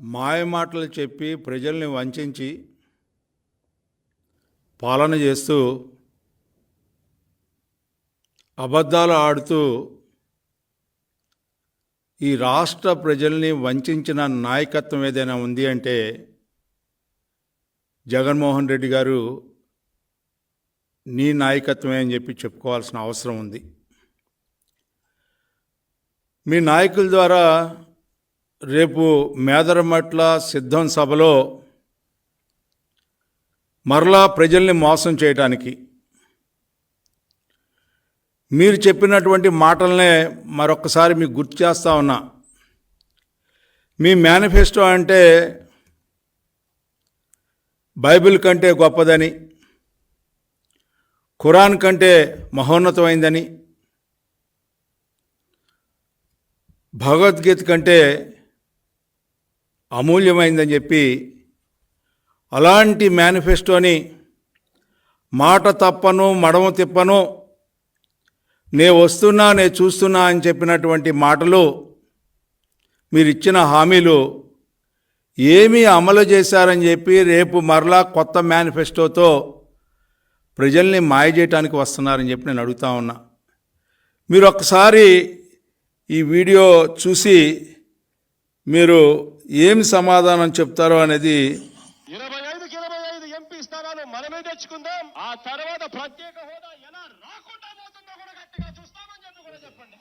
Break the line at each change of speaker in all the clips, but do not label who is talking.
మాయమాటలు చెప్పి ప్రజల్ని వంచించి పాలన చేస్తూ అబద్ధాలు ఆడుతూ ఈ రాష్ట్ర ప్రజల్ని వంచిన నాయకత్వం ఏదైనా ఉంది అంటే జగన్మోహన్ రెడ్డి గారు నీ నాయకత్వమే అని చెప్పి చెప్పుకోవాల్సిన అవసరం ఉంది. మీ నాయకుల ద్వారా రేపు మేదరమట్ల సిద్ధం సభలో మరలా ప్రజల్ని మోసం చేయటానికి మీరు చెప్పినటువంటి మాటలనే మరొకసారి మీకు గుర్తు చేస్తా ఉన్నా. మీ మేనిఫెస్టో అంటే బైబిల్ కంటే గొప్పదని ఖురాన్ కంటే మహోన్నతమైందని భగవద్గీత కంటే అమూల్యమైందని చెప్పి అలాంటి మేనిఫెస్టోని మాట తప్పను మడమ తిప్పను నే వస్తున్నా నే చూస్తున్నా అని చెప్పినటువంటి మాటలు మీరు ఇచ్చిన హామీలు ఏమీ అమలు చేశారని చెప్పి రేపు మరలా కొత్త మేనిఫెస్టోతో ప్రజల్ని మాయ చేయడానికి వస్తున్నారని చెప్పి నేను అడుగుతా ఉన్నా. మీరు ఒక్కసారి ఈ వీడియో చూసి మీరు ఏమి సమాధానం చెప్తారో అనేది
ఇరవై ఐదుకి ఇరవై ఐదు ఎంపీ స్థానాలు మనమే తెచ్చుకుందాం. ఆ తర్వాత ప్రత్యేక హోదా ఎలా రాకుండా పోతుందో కూడా గట్టిగా చూస్తామని చెప్పి కూడా చెప్పండి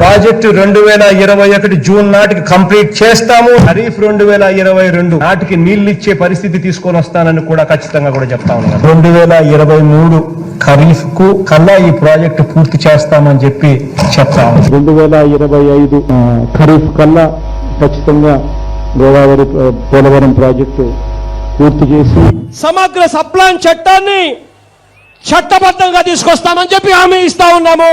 ప్రాజెక్టు రెండు వేల ఇరవై ఒకటి జూన్ నాటికి కంప్లీట్ చేస్తాము. ఖరీఫ్ రెండు వేల ఇరవై రెండు నాటికి నీళ్ళు ఇచ్చే పరిస్థితి తీసుకొని వస్తానని కూడా ఖచ్చితంగా కూడా చెప్తా ఉన్నాను రెండు వేల ఇరవై మూడు ఖరీఫ్కు కల్లా ఈ ప్రాజెక్టు పూర్తి చేస్తామని చెప్పి చెప్తాము
రెండు వేల ఇరవై ఐదు ఖరీఫ్ కల్లా ఖచ్చితంగా గోదావరి పోలవరం ప్రాజెక్టు పూర్తి చేసి
సమగ్ర సప్లాన్ చట్టాన్ని చట్టబద్ధంగా తీసుకొస్తామని చెప్పి హామీ ఇస్తా ఉన్నాము.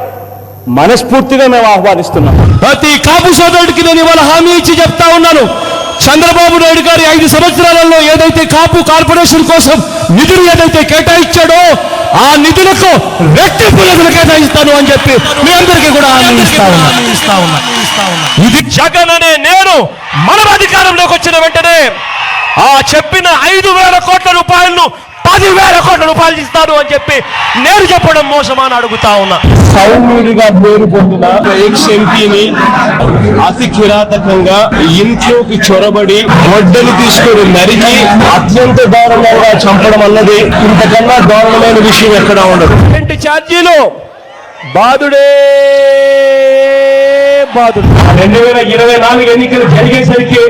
మనస్ఫూర్తిగా మేము ఆహ్వానిస్తున్నాం.
ప్రతి కాపు సోదరుడికి నేను ఇవాళ హామీ ఇచ్చి చెప్తా ఉన్నాను. చంద్రబాబు నాయుడు గారి ఐదు సంవత్సరాలలో ఏదైతే కాపు కార్పొరేషన్ కోసం నిధులు ఏదైతే కేటాయించాడో ఆ నిధులకు రెట్టింపు నిధులు కేటాయిస్తాను అని చెప్పి మీ అందరికీ కూడా హామీ ఇస్తా ఉన్నా. ఇది జగన్ అనే నేను మనం అధికారంలోకి వచ్చిన వెంటనే ఆ చెప్పిన ఐదు వేల కోట్ల రూపాయలను పదివేల కోట్ల రూపాయలు ఇస్తాను అని చెప్పి నేను చెప్పడం మోసమా అని అడుగుతా ఉన్నా.
సౌమ్యుడిగా పేరు పొందిన ఎక్స్ ఎంపీని అతి కిరాతకంగా ఇంట్లోకి చొరబడి గొడ్డలు తీసుకొని నరికి అత్యంత దారుణంగా చంపడం అన్నది ఇంతకన్నా దారుణమైన విషయం ఎక్కడా ఉండదు.
కరెంటు ఛార్జీలు. బాధుడే బాధుడు
రెండు వేల ఇరవై నాలుగు ఎన్నికలు జరిగేసరికి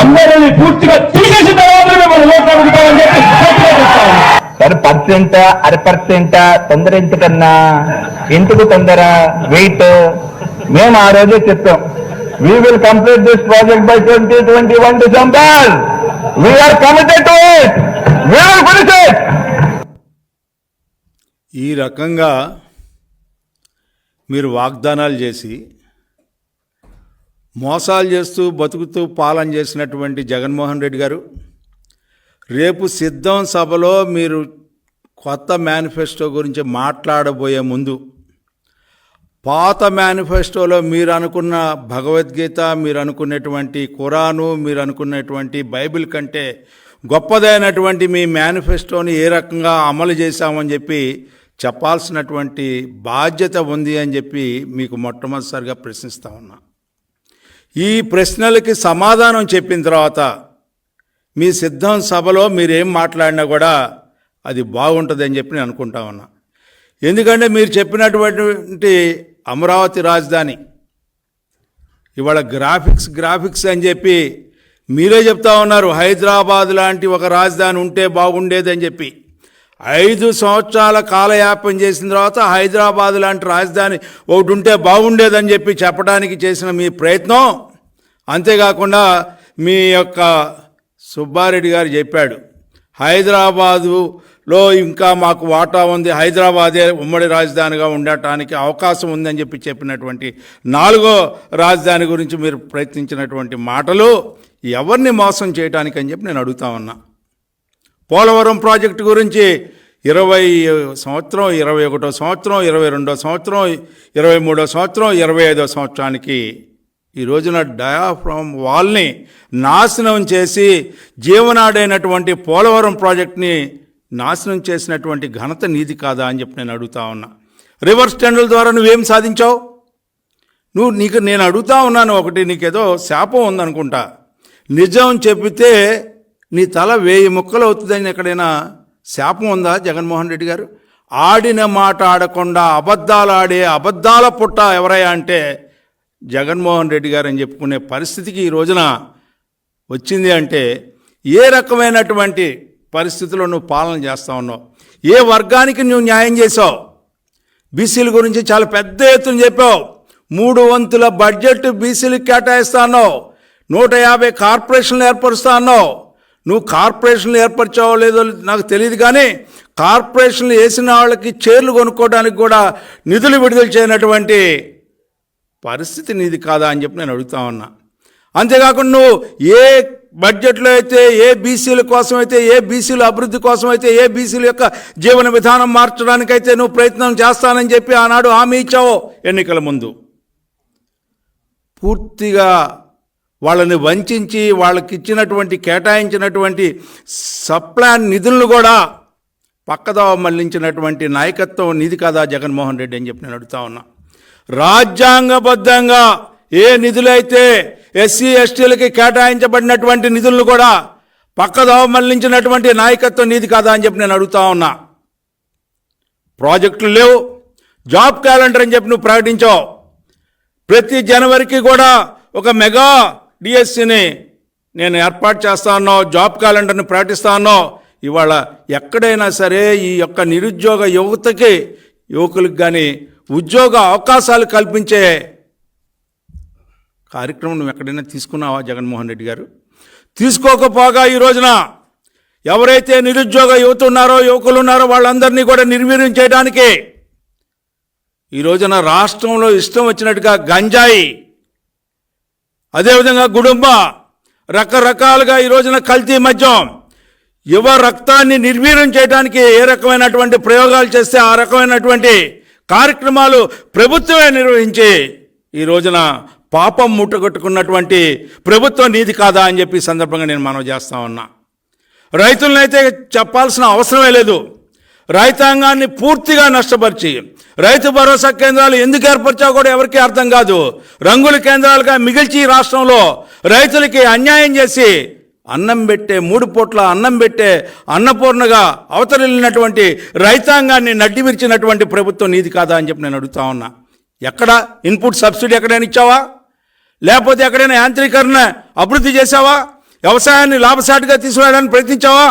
అందరిని పూర్తిగా తీసేసిన తర్వాత మనం ఓట్లు అడుగుతామని చెప్పి.
సార్ పర్సెంట్ అర పర్సెంట్ తొందర ఎందుకన్నా ఎందుకు తొందర వెయిట్. మేము ఆ రోజే చెప్పాం. We will complete this project by twenty twenty one December we are committed to it we are finish it
ఈ రకంగా మీరు వాగ్దానాలు చేసి మోసాలు చేస్తూ బతుకుతూ పాలన చేసినటువంటి జగన్మోహన్ రెడ్డి గారు రేపు సిద్ధం సభలో మీరు కొత్త మేనిఫెస్టో గురించి మాట్లాడబోయే ముందు పాత మేనిఫెస్టోలో మీరు అనుకున్న భగవద్గీత మీరు అనుకున్నటువంటి ఖురాను మీరు అనుకున్నటువంటి బైబిల్ కంటే గొప్పదైనటువంటి మీ మేనిఫెస్టోని ఏ రకంగా అమలు చేశామని చెప్పి చెప్పాల్సినటువంటి బాధ్యత ఉంది అని చెప్పి మీకు మొట్టమొదటిసారిగా ప్రశ్నిస్తా ఉన్నా. ఈ ప్రశ్నలకి సమాధానం చెప్పిన తర్వాత మీ సిద్ధం సభలో మీరేం మాట్లాడినా కూడా అది బాగుంటుందని చెప్పి నేను అనుకుంటా ఉన్నా. ఎందుకంటే మీరు చెప్పినటువంటి అమరావతి రాజధాని ఇవాళ గ్రాఫిక్స్ గ్రాఫిక్స్ అని చెప్పి మీరే చెప్తా ఉన్నారు హైదరాబాద్ లాంటి ఒక రాజధాని ఉంటే బాగుండేదని చెప్పి. ఐదు సంవత్సరాల కాలయాపన చేసిన తర్వాత హైదరాబాద్ లాంటి రాజధాని ఒకటి ఉంటే బాగుండేదని చెప్పి చెప్పడానికి చేసిన మీ ప్రయత్నం. అంతేకాకుండా మీ యొక్క సుబ్బారెడ్డి గారు చెప్పాడు హైదరాబాదులో ఇంకా మాకు వాటా ఉంది. హైదరాబాదే ఉమ్మడి రాజధానిగా ఉండటానికి అవకాశం ఉందని చెప్పి చెప్పినటువంటి నాలుగో రాజధాని గురించి మీరు ప్రయత్నించినటువంటి మాటలు ఎవరిని మోసం చేయడానికి అని చెప్పి నేను అడుగుతా ఉన్నా. పోలవరం ప్రాజెక్టు గురించి ఇరవై సంవత్సరం ఇరవై ఒకటో సంవత్సరం ఇరవై రెండో సంవత్సరం ఇరవై మూడో సంవత్సరం ఇరవై ఐదో సంవత్సరానికి ఈ రోజున డయాఫ్రామ్ వాల్ని నాశనం చేసి జీవనాడైనటువంటి పోలవరం ప్రాజెక్ట్ని నాశనం చేసినటువంటి ఘనత నీది కాదా అని చెప్పి నేను అడుగుతా ఉన్నా. రివర్స్ టెండర్ల ద్వారా నువ్వేం సాధించావు? నువ్వు నీకు నేను అడుగుతా ఉన్నాను ఒకటి నీకేదో శాపం ఉందనుకుంటా. నిజం చెప్పితే నీ తల వేయి ముక్కలు అవుతుందని ఎక్కడైనా శాపం ఉందా జగన్మోహన్ రెడ్డి గారు? ఆడిన మాట ఆడకుండా అబద్ధాలు ఆడే అబద్ధాల పుట్ట ఎవరయ్యా అంటే జగన్మోహన్ రెడ్డి గారు అని చెప్పుకునే పరిస్థితికి ఈ రోజున వచ్చింది అంటే ఏ రకమైనటువంటి పరిస్థితుల్లో నువ్వు పాలన చేస్తా ఉన్నావు? ఏ వర్గానికి నువ్వు న్యాయం చేసావు బీసీల గురించి చాలా పెద్ద ఎత్తున చెప్పావు. మూడు వంతుల బడ్జెట్ బీసీలకు కేటాయిస్తా అన్నావు నూట యాభై కార్పొరేషన్లు ఏర్పరుస్తా అన్నావు నువ్వు కార్పొరేషన్లు ఏర్పరిచావో లేదో నాకు తెలియదు కానీ కార్పొరేషన్లు వేసిన వాళ్ళకి చీరలు కొనుక్కోవడానికి కూడా నిధులు విడుదల చేయనటువంటి పరిస్థితి నీది కాదా అని చెప్పి నేను అడుగుతా ఉన్నా. అంతేకాకుండా నువ్వు ఏ బడ్జెట్లో అయితే ఏ బీసీల కోసం అయితే ఏ బీసీల అభివృద్ధి కోసం అయితే ఏ బీసీల యొక్క జీవన విధానం మార్చడానికైతే నువ్వు ప్రయత్నం చేస్తానని చెప్పి ఆనాడు హామీ ఇచ్చావో ఎన్నికల ముందు. పూర్తిగా వాళ్ళని వంచి వాళ్ళకి ఇచ్చినటువంటి కేటాయించినటువంటి సప్లాన్ నిధులను కూడా పక్కదోవ మళ్ళించినటువంటి నాయకత్వం నిధి కదా జగన్మోహన్ రెడ్డి అని చెప్పి నేను అడుగుతా ఉన్నా. రాజ్యాంగబద్ధంగా ఏ నిధులైతే ఎస్సీ ఎస్టీలకి కేటాయించబడినటువంటి నిధులను కూడా పక్కదోవ మళ్ళించినటువంటి నాయకత్వం నీది కాదా అని చెప్పి నేను అడుగుతా ఉన్నా. ప్రాజెక్టులు లేవు జాబ్ క్యాలెండర్ అని చెప్పి నువ్వు ప్రకటించావు. ప్రతి జనవరికి కూడా ఒక మెగా డిఎస్సిని నేను ఏర్పాటు చేస్తానో జాబ్ క్యాలెండర్ని ప్రకటిస్తానో ఇవాళ ఎక్కడైనా సరే ఈ యొక్క నిరుద్యోగ యువతకి యువకులకు కానీ ఉద్యోగ అవకాశాలు కల్పించే కార్యక్రమం నువ్వు ఎక్కడైనా తీసుకున్నావా జగన్మోహన్ రెడ్డి గారు? తీసుకోకపోగా ఈ రోజున ఎవరైతే నిరుద్యోగ యువత ఉన్నారో యువకులు ఉన్నారో వాళ్ళందరినీ కూడా నిర్వీర్యం చేయడానికి ఈ రోజున రాష్ట్రంలో ఇష్టం వచ్చినట్టుగా గంజాయి అదేవిధంగా గుడుంబ రకరకాలుగా ఈ రోజున కల్తీ మద్యం యువ రక్తాన్ని నిర్వీర్యం చేయడానికి ఏ రకమైనటువంటి ప్రయోగాలు చేస్తే ఆ రకమైనటువంటి కార్యక్రమాలు ప్రభుత్వమే నిర్వహించి ఈ రోజున పాపం ముట్టగొట్టుకున్నటువంటి ప్రభుత్వం నీది కాదా అని చెప్పి సందర్భంగా నేను మనవి చేస్తా ఉన్నా. రైతులనైతే చెప్పాల్సిన అవసరమే లేదు. రైతాంగాన్ని పూర్తిగా నష్టపరిచి రైతు భరోసా కేంద్రాలు ఎందుకు ఏర్పరిచా కూడా ఎవరికీ అర్థం కాదు. రంగుల కేంద్రాలుగా మిగిల్చి ఈ రాష్ట్రంలో రైతులకి అన్యాయం చేసి అన్నం పెట్టే మూడు పూట్ల అన్నం పెట్టే అన్నపూర్ణగా అవతరిల్లినటువంటి రైతాంగాన్ని నడ్డిమిర్చినటువంటి ప్రభుత్వం నీది కాదా అని చెప్పి నేను అడుగుతా ఉన్నా. ఎక్కడ? ఇన్పుట్ సబ్సిడీ ఎక్కడైనా ఇచ్చావా? లేకపోతే ఎక్కడైనా యాంత్రీకరణ అభివృద్ధి చేశావా? వ్యవసాయాన్ని లాభసాటిగా తీసుకురావడానికి ప్రయత్నించావా?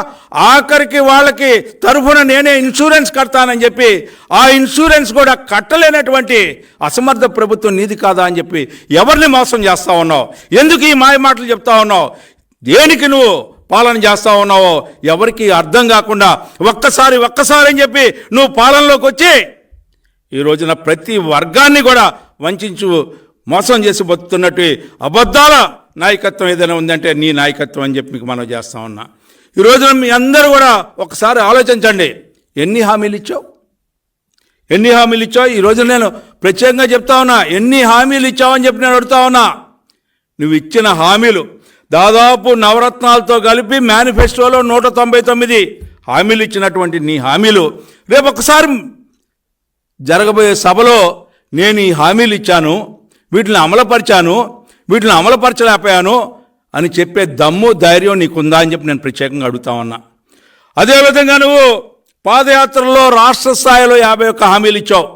ఆఖరికి వాళ్ళకి తరఫున నేనే ఇన్సూరెన్స్ కడతానని చెప్పి ఆ ఇన్సూరెన్స్ కూడా కట్టలేనటువంటి అసమర్థ ప్రభుత్వం నీది కాదా అని చెప్పి ఎవరిని మోసం చేస్తా ఉన్నావు? ఎందుకు ఈ మాయ మాటలు చెప్తా ఉన్నావు? దేనికి నువ్వు పాలన చేస్తా ఉన్నావో ఎవరికి అర్థం కాకుండా ఒక్కసారి ఒక్కసారి అని చెప్పి నువ్వు పాలనలోకి వచ్చి ఈ రోజున ప్రతి వర్గాన్ని కూడా వంచు మోసం చేసి బతుకుతున్నట్టు అబద్ధాల నాయకత్వం ఏదైనా ఉందంటే నీ నాయకత్వం అని చెప్పి మీకు మనం చేస్తా ఉన్నా. ఈ మీ అందరూ కూడా ఒకసారి ఆలోచించండి. ఎన్ని హామీలు ఇచ్చావు? ఎన్ని హామీలు ఇచ్చావు? ఈ నేను ప్రత్యేకంగా చెప్తా ఉన్నా ఎన్ని హామీలు ఇచ్చావని చెప్పి నేను అడుగుతా ఉన్నా. నువ్వు ఇచ్చిన హామీలు దాదాపు నవరత్నాలతో కలిపి మేనిఫెస్టోలో నూట తొంభై తొమ్మిది హామీలు ఇచ్చినటువంటి నీ హామీలు రేపు ఒకసారి జరగబోయే సభలో నేను ఈ హామీలు ఇచ్చాను వీటిని అమలుపరిచాను వీటిని అమలుపరచలేకపోయాను అని చెప్పే దమ్ము ధైర్యం నీకుందా అని చెప్పి నేను ప్రత్యేకంగా అడుగుతా ఉన్నా. అదేవిధంగా నువ్వు పాదయాత్రలో రాష్ట్ర స్థాయిలో యాభై ఒక్క హామీలు ఇచ్చావు.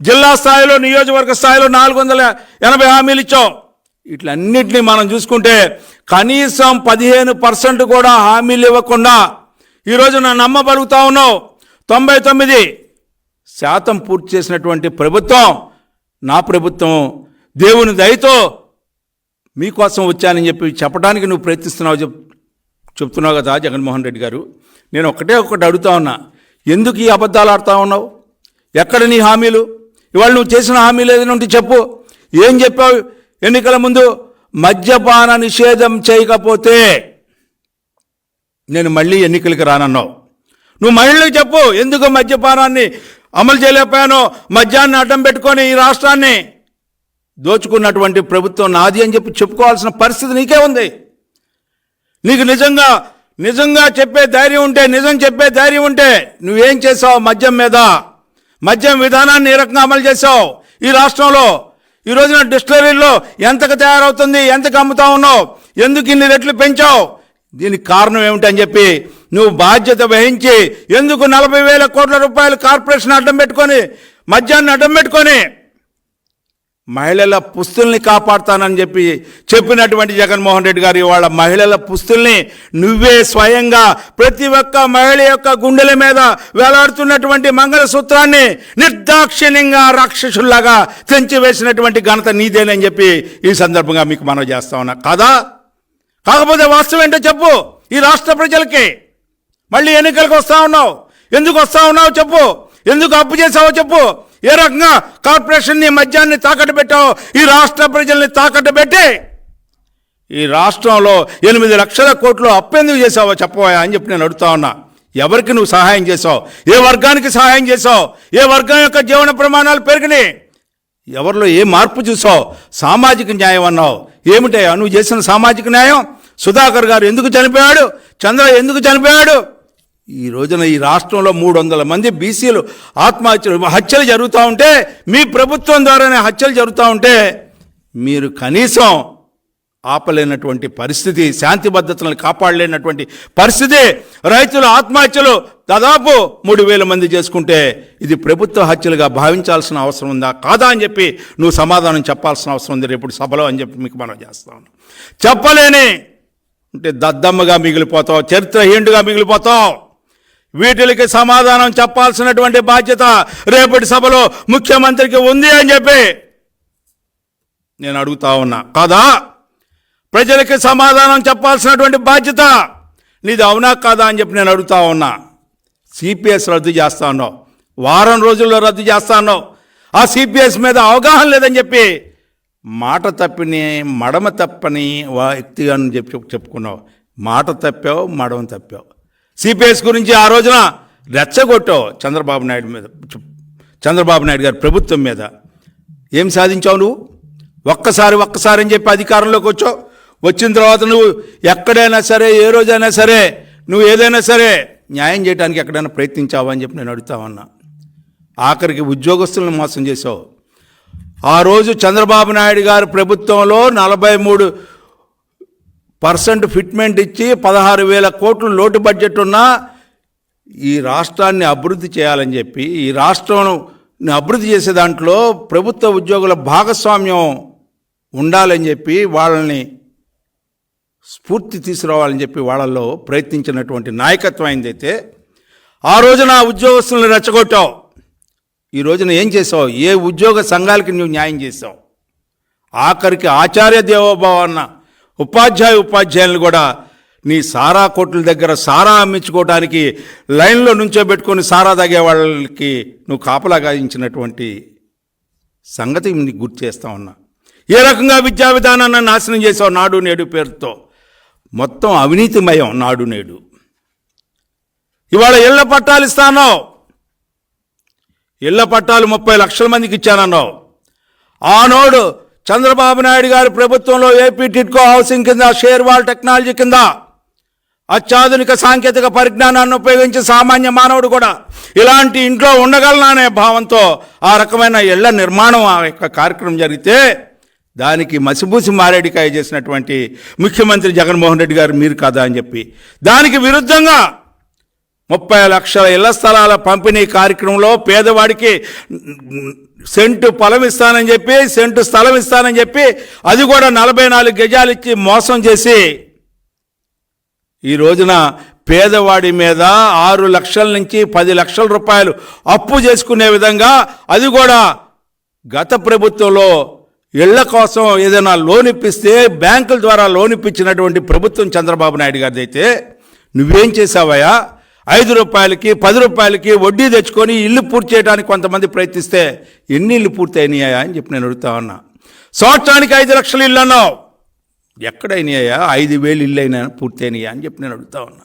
జిల్లా స్థాయిలో నియోజకవర్గ స్థాయిలో నాలుగు వందల ఎనభై హామీలు ఇచ్చావు. ఇట్లన్నింటినీ మనం చూసుకుంటే కనీసం పదిహేను పర్సెంట్ కూడా హామీలు ఇవ్వకుండా ఈరోజు నా నమ్మబలుగుతా ఉన్నావు. తొంభై తొమ్మిది శాతం పూర్తి చేసినటువంటి ప్రభుత్వం నా ప్రభుత్వం దేవుని దయతో మీకోసం వచ్చానని చెప్పి చెప్పడానికి నువ్వు ప్రయత్నిస్తున్నావు చెప్ చెప్తున్నావు కదా జగన్మోహన్ రెడ్డి గారు. నేను ఒకటే ఒకటి అడుగుతా ఉన్నా. ఎందుకు ఈ అబద్ధాలు ఆడుతా ఉన్నావు? ఎక్కడ నీ హామీలు? ఇవాళ నువ్వు చేసిన హామీలు ఏదైనా ఉంటే చెప్పు. ఏం చెప్పావు? ఎన్నికల ముందు మద్యపాన నిషేధం చేయకపోతే నేను మళ్ళీ ఎన్నికలకి రానన్నావు. నువ్వు మహిళలకు చెప్పు. ఎందుకు మద్యపానాన్ని అమలు చేయలేకపోయానో? మద్యాన్ని అడ్డం పెట్టుకొని ఈ రాష్ట్రాన్ని దోచుకున్నటువంటి ప్రభుత్వం నాది అని చెప్పి చెప్పుకోవాల్సిన పరిస్థితి నీకే ఉంది. నీకు నిజంగా నిజంగా చెప్పే ధైర్యం ఉంటే నిజం చెప్పే ధైర్యం ఉంటే నువ్వేం చేసావు మద్యం మీద? మద్యం విధానాన్ని ఏ రకంగా అమలు చేసావు ఈ రాష్ట్రంలో ఈ రోజున డిస్టిలరీల్లో ఎంతకు తయారవుతుంది ఎంతకు అమ్ముతా ఉన్నావు ఎందుకు ఇన్ని రెట్లు పెంచావు? దీనికి కారణం ఏమిటని చెప్పి నువ్వు బాధ్యత వహించి ఎందుకు నలభై వేల కోట్ల రూపాయలు కార్పొరేషన్ అడ్డం పెట్టుకొని మద్యాన్ని అడ్డం పెట్టుకొని మహిళల పుస్తుల్ని కాపాడుతానని చెప్పి చెప్పినటువంటి జగన్మోహన్ రెడ్డి గారు ఇవాళ మహిళల పుస్తుల్ని నువ్వే స్వయంగా ప్రతి ఒక్క మహిళ యొక్క గుండెల మీద వేలాడుతున్నటువంటి మంగళసూత్రాన్ని నిర్దాక్షిణ్యంగా రాక్షసుల్లాగా తెంచివేసినటువంటి ఘనత నీదేనని చెప్పి ఈ సందర్భంగా మీకు మనం చేస్తా ఉన్నా. కాదా? కాకపోతే వాస్తవం ఏంటో చెప్పు. ఈ రాష్ట్ర ప్రజలకి మళ్ళీ ఎన్నికలకు వస్తా ఉన్నావు. ఎందుకు వస్తా ఉన్నావు చెప్పు. ఎందుకు అప్పు చేసావో చెప్పు. ఏ రకంగా కార్పొరేషన్ని మద్యాన్ని తాకట్టు పెట్టావు? ఈ రాష్ట్ర ప్రజల్ని తాకట్టు పెట్టి ఈ రాష్ట్రంలో ఎనిమిది లక్షల కోట్లు అప్పెందుకు చేసావో చెప్పవా అని చెప్పి నేను అడుగుతా ఉన్నా. ఎవరికి నువ్వు సహాయం చేసావు ఏ వర్గానికి సహాయం చేసావు ఏ వర్గం యొక్క జీవన ప్రమాణాలు పెరిగినాయి? ఎవరిలో ఏ మార్పు చూసావు సామాజిక న్యాయం అన్నావు. ఏమిటయ్యా? నువ్వు చేసిన సామాజిక న్యాయం? సుధాకర్ గారు ఎందుకు చనిపోయాడు? చంద్ర ఎందుకు చనిపోయాడు? ఈ రోజున ఈ రాష్ట్రంలో మూడు వందల మంది బీసీలు ఆత్మహత్యలు హత్యలు జరుగుతూ ఉంటే మీ ప్రభుత్వం ద్వారానే హత్యలు జరుగుతూ ఉంటే మీరు కనీసం ఆపలేనటువంటి పరిస్థితి శాంతి భద్రతలను కాపాడలేనటువంటి పరిస్థితి రైతుల ఆత్మహత్యలు దాదాపు మూడు వేల మంది చేసుకుంటే ఇది ప్రభుత్వ హత్యలుగా భావించాల్సిన అవసరం ఉందా? కాదా అని చెప్పి నువ్వు సమాధానం చెప్పాల్సిన అవసరం ఉంది రేపు సభలో అని చెప్పి మీకు మనం చేస్తాను చెప్పలేని అంటే దద్దమ్మగా మిగిలిపోతావు చరిత్రహీనుడుగా మిగిలిపోతావు. వీటికి సమాధానం చెప్పాల్సినటువంటి బాధ్యత రేపటి సభలో ముఖ్యమంత్రికి ఉంది అని చెప్పి నేను అడుగుతా ఉన్నా. కాదా? ప్రజలకి సమాధానం చెప్పాల్సినటువంటి బాధ్యత నీది అవునా కాదా అని చెప్పి నేను అడుగుతా ఉన్నా. సిపిఎస్ రద్దు చేస్తా ఉన్నావు వారం రోజుల్లో రద్దు చేస్తా ఉన్నావు ఆ సిపిఎస్ మీద అవగాహన లేదని చెప్పి మాట తప్పిని మడమ తప్పని వా- వ్యక్తిగా చెప్పి చెప్పుకున్నావు. మాట తప్పావు మడమ తప్పావు. సిపిఎస్ గురించి ఆ రోజున రెచ్చగొట్టావు చంద్రబాబు నాయుడు మీద చంద్రబాబు నాయుడు గారి ప్రభుత్వం మీద. ఏం సాధించావు నువ్వు? ఒక్కసారి ఒక్కసారి అని చెప్పి అధికారంలోకి వచ్చావు. వచ్చిన తర్వాత నువ్వు ఎక్కడైనా సరే ఏ రోజైనా సరే నువ్వు ఏదైనా సరే న్యాయం చేయడానికి ఎక్కడైనా ప్రయత్నించావా అని చెప్పి నేను అడుగుతామన్నా ఆఖరికి ఉద్యోగస్తులను మోసం చేసావు ఆ రోజు చంద్రబాబు నాయుడు గారి ప్రభుత్వంలో నలభై మూడు పర్సెంట్ ఫిట్మెంట్ ఇచ్చి పదహారు వేల కోట్లు లోటు బడ్జెట్ ఉన్నా ఈ రాష్ట్రాన్ని అభివృద్ధి చేయాలని చెప్పి ఈ రాష్ట్రం అభివృద్ధి చేసే దాంట్లో ప్రభుత్వ ఉద్యోగుల భాగస్వామ్యం ఉండాలని చెప్పి వాళ్ళని స్ఫూర్తి తీసుకురావాలని చెప్పి వాళ్ళల్లో ప్రయత్నించినటువంటి నాయకత్వం అయిందైతే ఆ రోజున ఆ ఉద్యోగస్తులను రెచ్చగొట్టావు. ఈ రోజున ఏం చేసావు? ఏ ఉద్యోగ సంఘాలకి నువ్వు న్యాయం చేసావు? ఆఖరికి ఆచార్య దేవోభావ అన్నా ఉపాధ్యాయ ఉపాధ్యాయులను కూడా నీ సారా కోట్ల దగ్గర సారా అమ్మించుకోవడానికి లైన్లో నుంచోబెట్టుకొని సారా తాగే వాళ్ళకి నువ్వు కాపలా గాయించినటువంటి సంగతి నీకు గుర్తు చేస్తా ఉన్నా. ఏ రకంగా విద్యా విధానాన్ని నాశనం చేసావు నాడు నేడు పేరుతో? మొత్తం అవినీతిమయం నాడు నేడు. ఇవాళ ఇళ్ళ పట్టాలు ఇస్తానో ఇళ్ళ పట్టాలు ముప్పై లక్షల మందికి ఇచ్చానన్నావు. ఆనోడు చంద్రబాబు నాయుడు గారి ప్రభుత్వంలో ఏపీ టిట్కో హౌసింగ్ కింద షేర్ వాల్ టెక్నాలజీ కింద అత్యాధునిక సాంకేతిక పరిజ్ఞానాన్ని ఉపయోగించి సామాన్య మానవుడు కూడా ఇలాంటి ఇంట్లో ఉండగలననే భావంతో ఆ రకమైన ఇళ్ళ నిర్మాణం ఆ యొక్క కార్యక్రమం జరిగితే దానికి మసిబూసి మారేడికాయ చేసినటువంటి ముఖ్యమంత్రి జగన్మోహన్ రెడ్డి గారు మీరు కాదా అని చెప్పి దానికి విరుద్ధంగా ముప్పై లక్షల ఇళ్ళ స్థలాల పంపిణీ కార్యక్రమంలో పేదవాడికి సెంటు పొలం ఇస్తానని చెప్పి సెంటు స్థలం ఇస్తానని చెప్పి అది కూడా నలభై నాలుగు గజాలు ఇచ్చి మోసం చేసి ఈ రోజున పేదవాడి మీద ఆరు లక్షల నుంచి పది లక్షల రూపాయలు అప్పు చేసుకునే విధంగా అది కూడా గత ప్రభుత్వంలో ఇళ్ళ కోసం ఏదైనా లోన్ ఇప్పిస్తే బ్యాంకుల ద్వారా లోన్ ఇప్పించినటువంటి ప్రభుత్వం చంద్రబాబు నాయుడు గారిది అయితే నువ్వేం చేసావయ్యా ఐదు రూపాయలకి పది రూపాయలకి వడ్డీ తెచ్చుకొని ఇల్లు పూర్తి చేయడానికి కొంతమంది ప్రయత్నిస్తే ఎన్ని ఇల్లు పూర్తి అయినాయా అని చెప్పి నేను అడుగుతా ఉన్నా. సంవత్సరానికి ఐదు లక్షలు ఇల్లు అన్నావు. ఎక్కడైనాయా? ఐదు వేలు ఇల్లు అయినా పూర్తయినాయా అని చెప్పి నేను అడుగుతా ఉన్నా.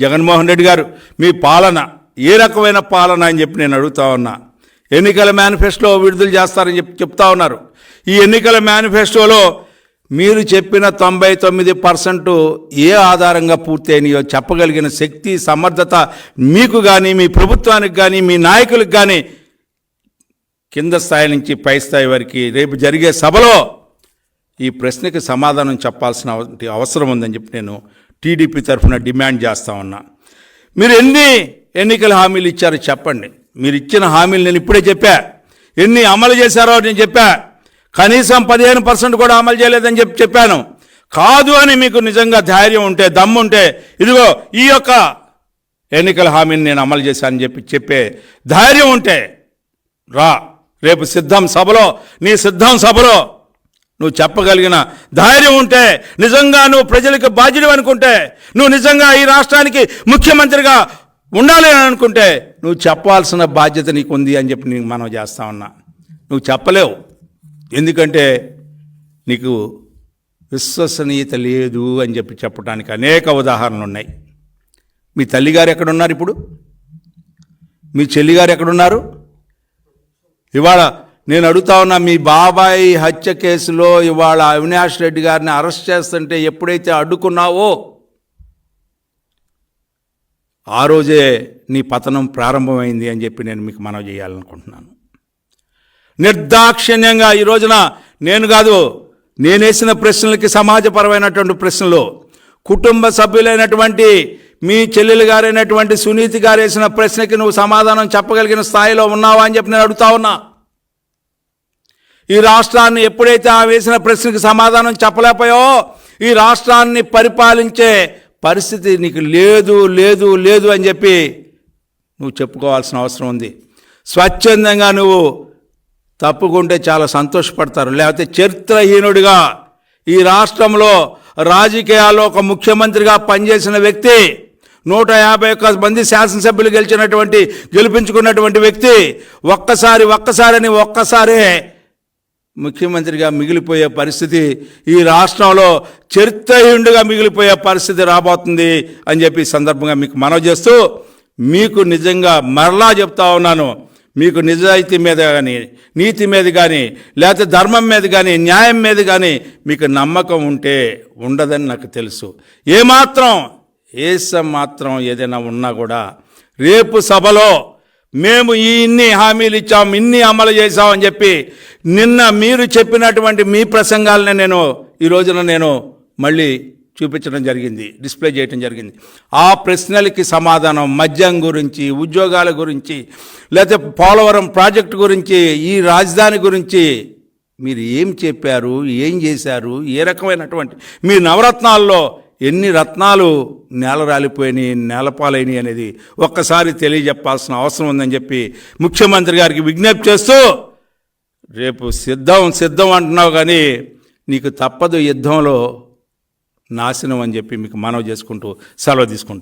జగన్మోహన్ రెడ్డి గారు మీ పాలన ఏ రకమైన పాలన అని చెప్పి నేను అడుగుతా ఉన్నా. ఎన్నికల మేనిఫెస్టో విడుదల చేస్తారని చెప్పి చెప్తా ఉన్నారు. ఈ ఎన్నికల మేనిఫెస్టోలో మీరు చెప్పిన తొంభై తొమ్మిది పర్సెంట్ ఏ ఆధారంగా పూర్తయినాయో చెప్పగలిగిన శక్తి సమర్థత మీకు కానీ మీ ప్రభుత్వానికి కానీ మీ నాయకులకు కానీ కింద స్థాయి నుంచి పై స్థాయి వరకు రేపు జరిగే సభలో ఈ ప్రశ్నకి సమాధానం చెప్పాల్సిన అవ- అవసరం ఉందని చెప్పి నేను టీడీపీ తరఫున డిమాండ్ చేస్తా ఉన్నా. మీరు ఎన్ని ఎన్నికల హామీలు ఇచ్చారో చెప్పండి. మీరు ఇచ్చిన హామీలు నేను ఇప్పుడే చెప్పా. ఎన్ని అమలు చేశారో నేను చెప్పా. కనీసం పదిహేను పర్సెంట్ కూడా అమలు చేయలేదని చెప్పి చెప్పాను. కాదు అని మీకు నిజంగా ధైర్యం ఉంటే దమ్ము ఉంటే ఇదిగో ఈ యొక్క ఎన్నికల హామీని నేను అమలు చేశానని చెప్పి చెప్పే ధైర్యం ఉంటే రా రేపు సిద్ధం సభలో నీ సిద్ధం సభలో నువ్వు చెప్పగలిగిన ధైర్యం ఉంటే నిజంగా నువ్వు ప్రజలకు బాధ్యుడు అనుకుంటే నువ్వు నిజంగా ఈ రాష్ట్రానికి ముఖ్యమంత్రిగా ఉండాలి అని అనుకుంటే నువ్వు చెప్పాల్సిన బాధ్యత నీకు ఉంది అని చెప్పి నీకు మనం చేస్తా ఉన్నా. నువ్వు చెప్పలేవు. ఎందుకంటే నీకు విశ్వసనీయత లేదు అని చెప్పి చెప్పడానికి అనేక ఉదాహరణలు ఉన్నాయి మీ తల్లిగారు ఎక్కడున్నారు ఇప్పుడు? మీ చెల్లిగారు ఎక్కడున్నారు? ఇవాళ నేను అడుగుతా ఉన్నా మీ బాబాయ్ హత్య కేసులో ఇవాళ అవినాష్ రెడ్డి గారిని అరెస్ట్ చేస్తుంటే ఎప్పుడైతే అడ్డుకున్నావో ఆ రోజే నీ పతనం ప్రారంభమైంది అని చెప్పి నేను మీకు మనవి చేయాలనుకుంటున్నాను. నిర్దాక్షిణ్యంగా ఈ రోజున నేను కాదు నేనేసిన ప్రశ్నలకి సమాజపరమైనటువంటి ప్రశ్నలు. కుటుంబ సభ్యులైనటువంటి మీ చెల్లెలు గారైనటువంటి సునీతి గారు వేసిన ప్రశ్నకి నువ్వు సమాధానం చెప్పగలిగిన స్థాయిలో ఉన్నావా అని చెప్పి నేను అడుగుతా ఉన్నా. ఈ రాష్ట్రాన్ని ఎప్పుడైతే ఆ వేసిన ప్రశ్నకి సమాధానం చెప్పలేకపోయో ఈ రాష్ట్రాన్ని పరిపాలించే పరిస్థితి నీకు లేదు లేదు లేదు అని చెప్పి నువ్వు చెప్పుకోవాల్సిన అవసరం ఉంది. స్వచ్ఛందంగా నువ్వు తప్పుకుంటే చాలా సంతోషపడతారు. లేకపోతే చరిత్రహీనుడిగా ఈ రాష్ట్రంలో రాజకీయాల్లో ఒక ముఖ్యమంత్రిగా పనిచేసిన వ్యక్తి నూట యాభై ఒక్క మంది శాసనసభ్యులు గెలిచినటువంటి గెలిపించుకున్నటువంటి వ్యక్తి ఒక్కసారి ఒక్కసారని ఒక్కసారే ముఖ్యమంత్రిగా మిగిలిపోయే పరిస్థితి ఈ రాష్ట్రంలో చరిత్రహీనుడిగా మిగిలిపోయే పరిస్థితి రాబోతుంది అని చెప్పి సందర్భంగా మీకు మనవి చేస్తూ మీకు నిజంగా మరలా చెప్తా ఉన్నాను. మీకు నిజాయితీ మీద కానీ నీతి మీద కానీ లేకపోతే ధర్మం మీద కానీ న్యాయం మీద కానీ మీకు నమ్మకం ఉంటే ఉండదని నాకు తెలుసు. ఏమాత్రం ఏసం మాత్రం ఏదైనా ఉన్నా కూడా రేపు సభలో మేము ఈ ఇన్ని హామీలు ఇచ్చాం ఇన్ని అమలు చేశామని చెప్పి నిన్న మీరు చెప్పినటువంటి మీ ప్రసంగాలనే నేను ఈ రోజున నేను మళ్ళీ చూపించడం జరిగింది డిస్ప్లే చేయడం జరిగింది. ఆ ప్రశ్నలకి సమాధానం మద్యం గురించి ఉద్యోగాల గురించి లేకపోతే పోలవరం ప్రాజెక్టు గురించి ఈ రాజధాని గురించి మీరు ఏం చెప్పారు ఏం చేశారు ఏ రకమైనటువంటి మీ నవరత్నాల్లో ఎన్ని రత్నాలు నేల రాలిపోయినాయి నేలపాలైనవి అనేది ఒక్కసారి తెలియజెప్పాల్సిన అవసరం ఉందని చెప్పి ముఖ్యమంత్రి గారికి విజ్ఞప్తి చేస్తూ రేపు సిద్ధం సిద్ధం అంటున్నావు కానీ నీకు తప్పదు యుద్ధంలో నాశనం అని చెప్పి మీకు మనవి చేసుకుంటూ సెలవు తీసుకుంటాను